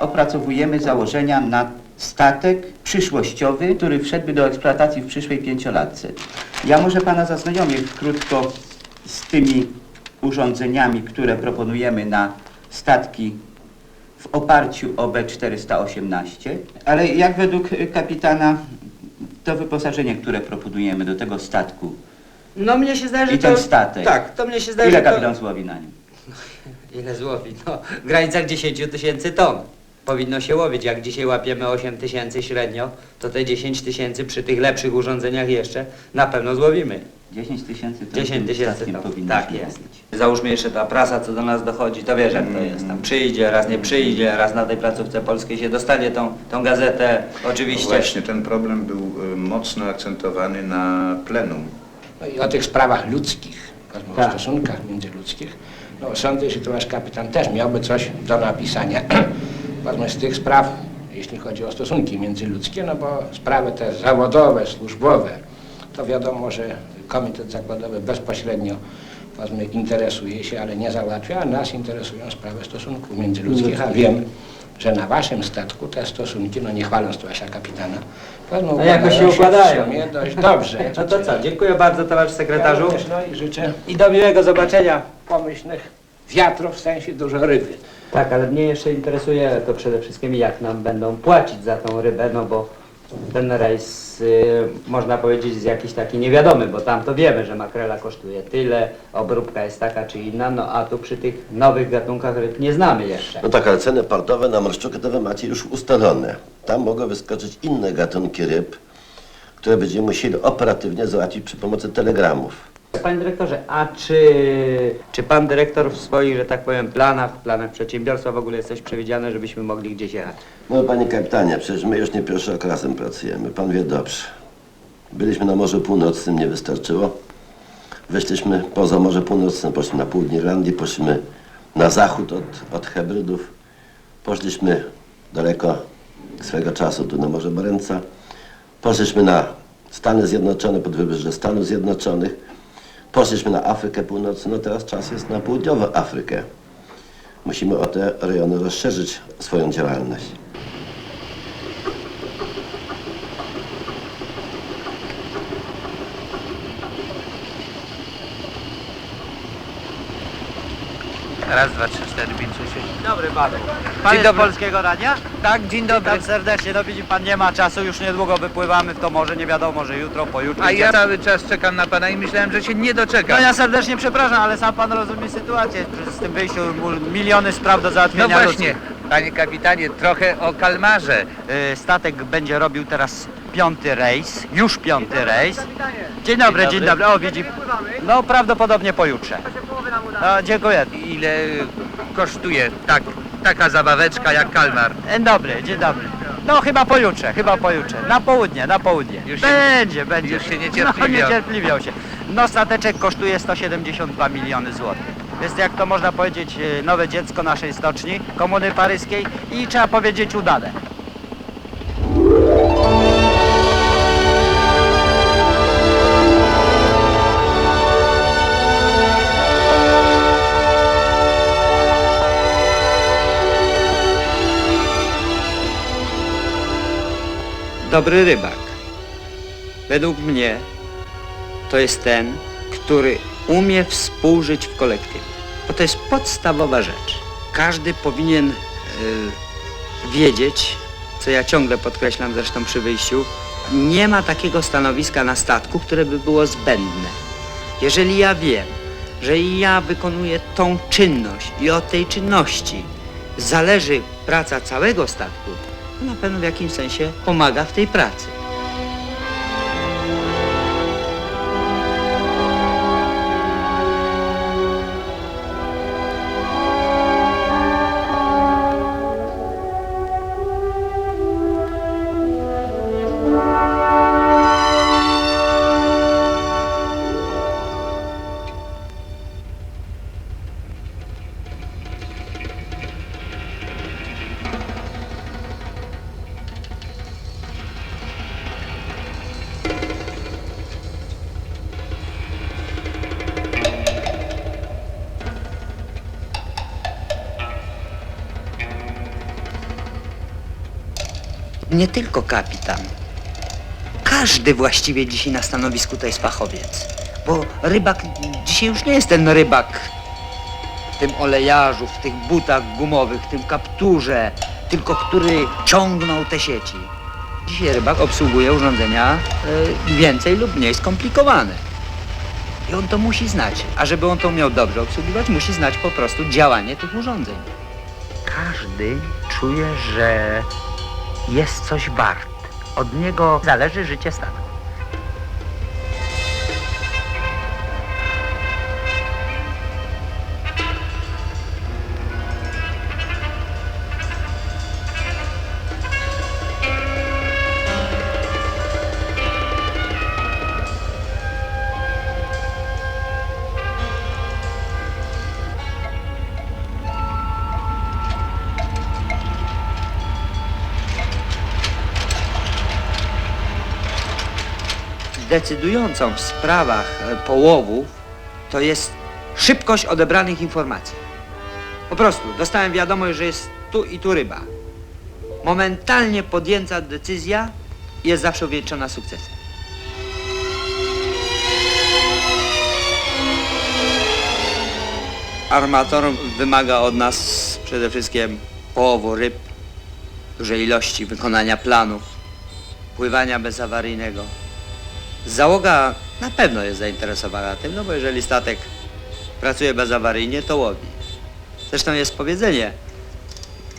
Opracowujemy założenia na statek przyszłościowy, który wszedłby do eksploatacji w przyszłej pięciolatce. Ja może Pana zaznajomię krótko z tymi urządzeniami, które proponujemy na statki w oparciu o B418, ale jak według kapitana to wyposażenie, które proponujemy do tego statku, No mnie się zdaje, że I to... ten statek. Tak, to mnie się zdaje, ile że to... kapitan złowi na nim? Ile złowi? No, w granicach 10 tysięcy ton. Powinno się łowić. Jak dzisiaj łapiemy 8 tysięcy średnio, to te 10 tysięcy przy tych lepszych urządzeniach jeszcze na pewno złowimy. 10 tysięcy to 10 tym tysięcy powinno Tak się jest. łowić. Załóżmy jeszcze ta prasa, co do nas dochodzi, to wiesz jak to jest. Tam przyjdzie, raz nie przyjdzie, raz na tej placówce polskiej się dostanie tą, tą gazetę. Oczywiście. Właśnie ten problem był y, mocno akcentowany na plenum. No i o tych sprawach ludzkich, powiedzmy Tak. o stosunkach międzyludzkich, no sądzę, że tu nasz kapitan też miałby coś do napisania, powiedzmy z tych spraw, jeśli chodzi o stosunki międzyludzkie, no bo sprawy te zawodowe, służbowe, to wiadomo, że komitet zakładowy bezpośrednio powiedzmy, interesuje się, ale nie załatwia, a nas interesują sprawy stosunków międzyludzkich, a wiem, że na waszym statku te stosunki, no nie chwaląc tu Asia kapitana, No jakoś się układają. w sumie dość dobrze. No to co, dziękuję bardzo towarzysz Ja sekretarzu również, no i życzę i do miłego zobaczenia. pomyślnych wiatrów, w sensie dużo ryby. Tak, ale mnie jeszcze interesuje to przede wszystkim jak nam będą płacić za tą rybę, no bo ten rejs y, można powiedzieć jest jakiś taki niewiadomy, bo tam to wiemy, że makrela kosztuje tyle, obróbka jest taka czy inna, no a tu przy tych nowych gatunkach ryb nie znamy jeszcze. No tak, ale ceny portowe na morszczukę to wy macie już ustalone. Tam mogą wyskoczyć inne gatunki ryb, które będziemy musieli operatywnie załatwić przy pomocy telegramów. Panie dyrektorze, a czy, czy pan dyrektor w swoich, że tak powiem, planach, planach przedsiębiorstwa w ogóle jest coś przewidziane, żebyśmy mogli gdzieś jechać? No panie kapitanie, przecież my już nie pierwszy okresem pracujemy, pan wie dobrze. Byliśmy na Morzu Północnym, nie wystarczyło. Wyszliśmy poza Morze Północne, poszliśmy na południe Irlandii, poszliśmy na zachód od, od Hebrydów. Poszliśmy daleko swego czasu tu na Morze Barenca. Poszliśmy na Stany Zjednoczone, pod wybrzeże Stanów Zjednoczonych. Poszliśmy na Afrykę Północną, no teraz czas jest na południową Afrykę. Musimy o te rejony rozszerzyć swoją działalność. Raz, dwa, trzy, cztery, pięć, sześć, siedem. Dobry panu. Pan Dzień jest dobry. Polskiego Radia? Tak, dzień dobry. Witam serdecznie. No widzi pan, nie ma czasu, już niedługo wypływamy w to morze, nie wiadomo, że jutro, pojutrze. A ja cały czas czekam na pana i myślałem, że się nie No doczekam. ja serdecznie przepraszam, ale sam pan rozumie sytuację. Z tym wyjściu miliony spraw do No załatwienia właśnie, ludzkich. panie kapitanie, trochę o kalmarze. Y, Statek będzie robił teraz piąty rejs, już piąty rejs. Dzień dobry, dzień dobry. O, widzi. No prawdopodobnie pojutrze. No, dziękuję. Ile kosztuje tak, taka zabaweczka jak kalmar? Dzień dobry, dzień dobry. No chyba pojutrze, chyba pojutrze. Na południe, na południe. Już się- będzie, będzie. już się No niecierpliwiał. niecierpliwiał się. No stateczek kosztuje 172 miliony złotych. Jest jak to można powiedzieć e, nowe dziecko naszej stoczni, komuny paryskiej i trzeba powiedzieć udane. Dobry rybak, według mnie, to jest ten, który umie współżyć w kolektywie. Bo to jest podstawowa rzecz. Każdy powinien y, wiedzieć, co ja ciągle podkreślam zresztą przy wyjściu, nie ma takiego stanowiska na statku, które by było zbędne. Jeżeli ja wiem, że ja wykonuję tą czynność i od tej czynności zależy praca całego statku, na pewno w jakimś sensie pomaga w tej pracy. Nie tylko kapitan. Każdy właściwie dzisiaj na stanowisku to jest fachowiec. Bo rybak dzisiaj już nie jest ten rybak w tym olejarzu, w tych butach gumowych, w tym kapturze, tylko który ciągnął te sieci. Dzisiaj rybak obsługuje urządzenia y, więcej lub mniej skomplikowane. I on to musi znać. A żeby on to umiał dobrze obsługiwać, musi znać po prostu działanie tych urządzeń. Każdy czuje, że jest coś wart. Od niego zależy życie statku. Decydującą w sprawach e, połowów to jest szybkość odebranych informacji. Po prostu dostałem wiadomość, że jest tu i tu ryba. Momentalnie podjęta decyzja jest zawsze uwieńczona sukcesem. Armator wymaga od nas przede wszystkim połowu ryb, dużej ilości wykonania planów, pływania bezawaryjnego. Załoga na pewno jest zainteresowana tym, no bo jeżeli statek pracuje bezawaryjnie, to łowi. Zresztą jest powiedzenie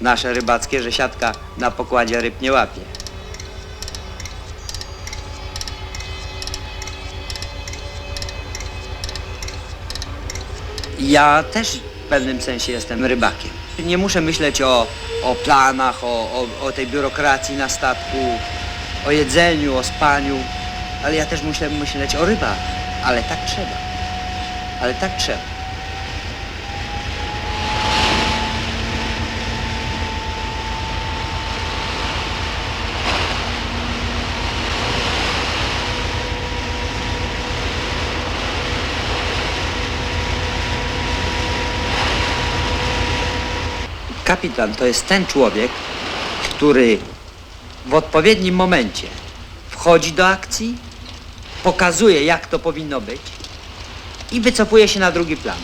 nasze rybackie, że siatka na pokładzie ryb nie łapie. Ja też w pewnym sensie jestem rybakiem. Nie muszę myśleć o, o planach, o, o, o tej biurokracji na statku, o jedzeniu, o spaniu, ale ja też muszę myśleć o rybach. Ale tak trzeba. Ale tak trzeba. Kapitan to jest ten człowiek, który w odpowiednim momencie wchodzi do akcji, pokazuje jak to powinno być i wycofuje się na drugi plan.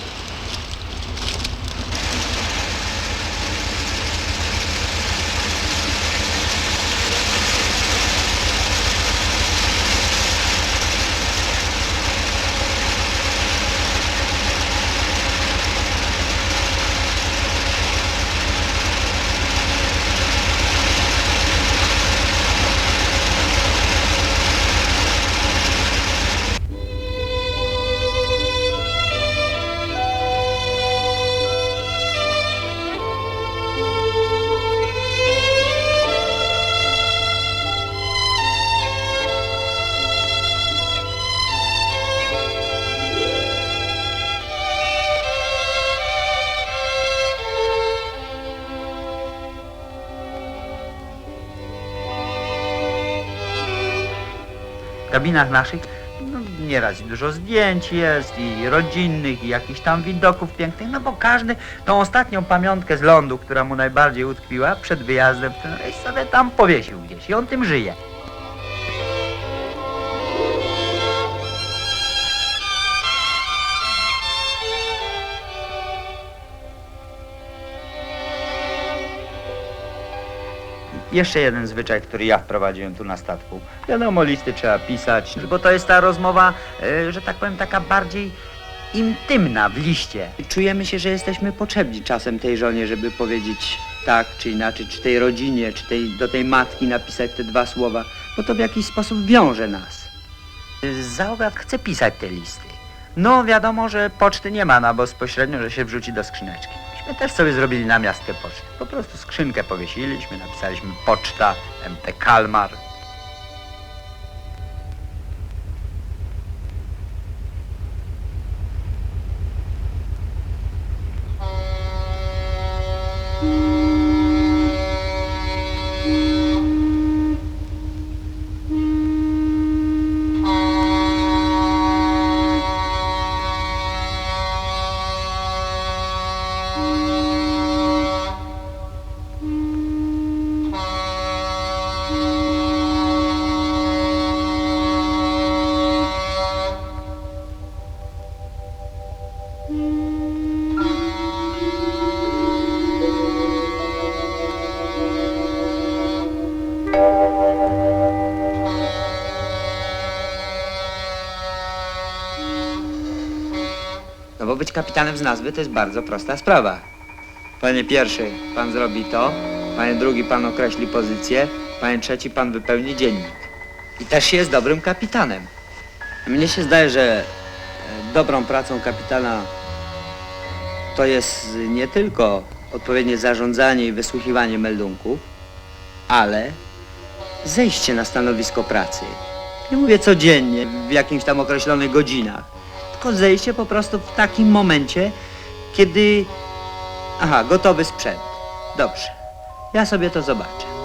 Kabinach naszych no, nieraz dużo zdjęć jest i rodzinnych, i jakichś tam widoków pięknych, no bo każdy tą ostatnią pamiątkę z lądu, która mu najbardziej utkwiła przed wyjazdem w ten rejs sobie tam powiesił gdzieś i on tym żyje. Jeszcze jeden zwyczaj, który ja wprowadziłem tu na statku. Wiadomo, listy trzeba pisać, bo to jest ta rozmowa, e, że tak powiem, taka bardziej intymna w liście. Czujemy się, że jesteśmy potrzebni czasem tej żonie, żeby powiedzieć tak czy inaczej, czy tej rodzinie, czy tej, do tej matki napisać te dwa słowa, bo to w jakiś sposób wiąże nas. Zaobiad chce pisać te listy. No wiadomo, że poczty nie ma na bezpośrednio, że się wrzuci do skrzyneczki. Myśmy też sobie zrobili na miastkę poczty. Po prostu skrzynkę powiesiliśmy, napisaliśmy poczta, MT Kalmar. Być kapitanem z nazwy to jest bardzo prosta sprawa. Panie pierwszy, pan zrobi to, panie drugi, pan określi pozycję, panie trzeci, pan wypełni dziennik. I też jest dobrym kapitanem. Mnie się zdaje, że e, dobrą pracą kapitana to jest nie tylko odpowiednie zarządzanie i wysłuchiwanie meldunków, ale zejście na stanowisko pracy. Nie mówię codziennie, w jakimś tam określonych godzinach, tylko zejście po prostu w takim momencie, kiedy... Aha, gotowy sprzęt. Dobrze. Ja sobie to zobaczę.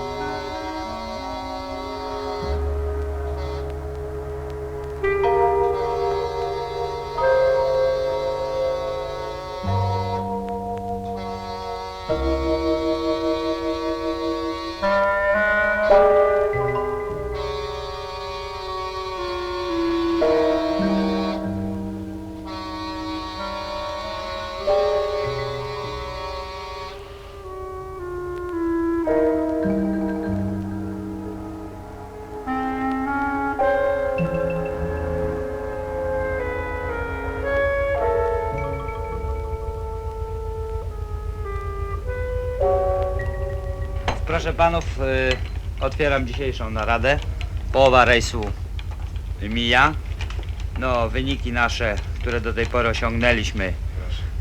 Proszę panów, y, otwieram dzisiejszą naradę. Połowa rejsu mija. No, wyniki nasze, które do tej pory osiągnęliśmy,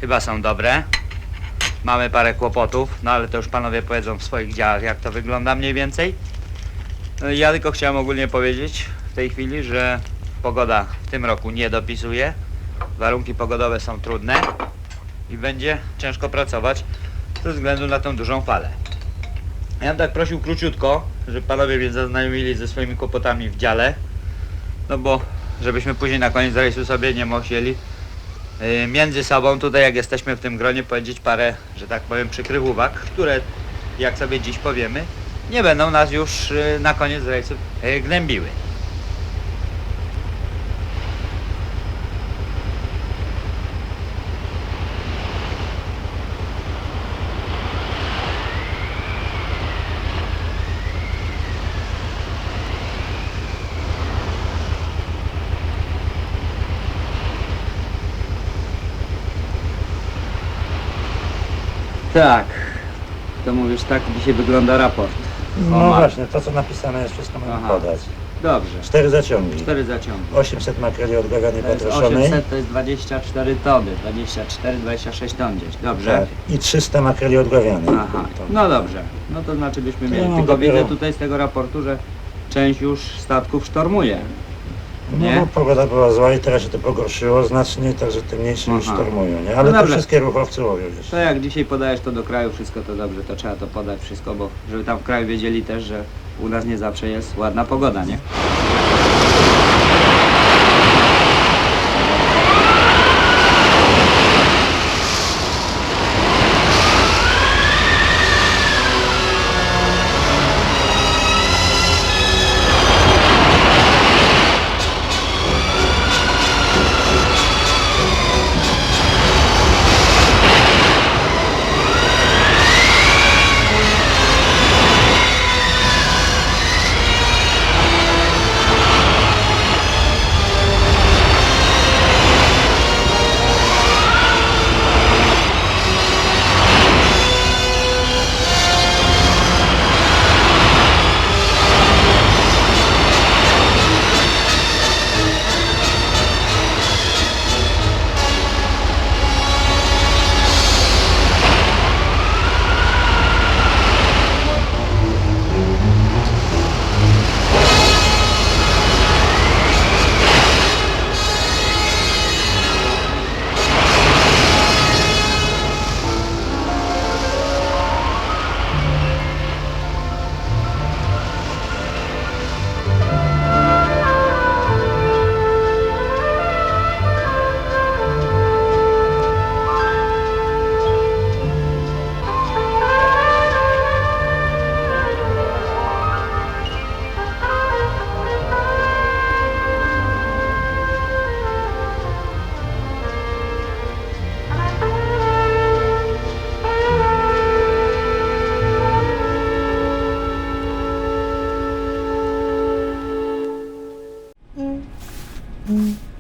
chyba są dobre. Mamy parę kłopotów, no ale to już panowie powiedzą w swoich działach, jak to wygląda mniej więcej. No, ja tylko chciałem ogólnie powiedzieć w tej chwili, że pogoda w tym roku nie dopisuje. Warunki pogodowe są trudne i będzie ciężko pracować ze względu na tą dużą falę. Ja bym tak prosił króciutko, żeby panowie mnie zaznajomili ze swoimi kłopotami w dziale, no bo żebyśmy później na koniec rejsu sobie nie musieli yy, między sobą tutaj jak jesteśmy w tym gronie powiedzieć parę, że tak powiem, przykrych uwag, które jak sobie dziś powiemy, nie będą nas już yy, na koniec rejsu yy, gnębiły. Tak, to mówisz tak, dzisiaj wygląda raport. No O, ma- właśnie, to co napisane jest wszystko mamy Aha. podać. Dobrze, Cztery zaciągi. cztery zaciągi. 800 makreli odgawianej To jest potroszonej. 800 to jest 24 tony, 24, 26 ton gdzieś, dobrze? Tak. I 300 makreli odgawianej. Aha, no dobrze, no to znaczy byśmy mieli, no, tylko dopiero- widzę tutaj z tego raportu, że część już statków sztormuje. No Nie? bo pogoda była zła i teraz się to pogorszyło znacznie, także te mniejsze już Aha. sztormują, nie? Ale No to wszystkie ruchowcy łowią jeszcze. To jak dzisiaj podajesz to do kraju wszystko, to dobrze, to trzeba to podać wszystko, bo żeby tam w kraju wiedzieli też, że u nas nie zawsze jest ładna pogoda, nie? Mm-hmm.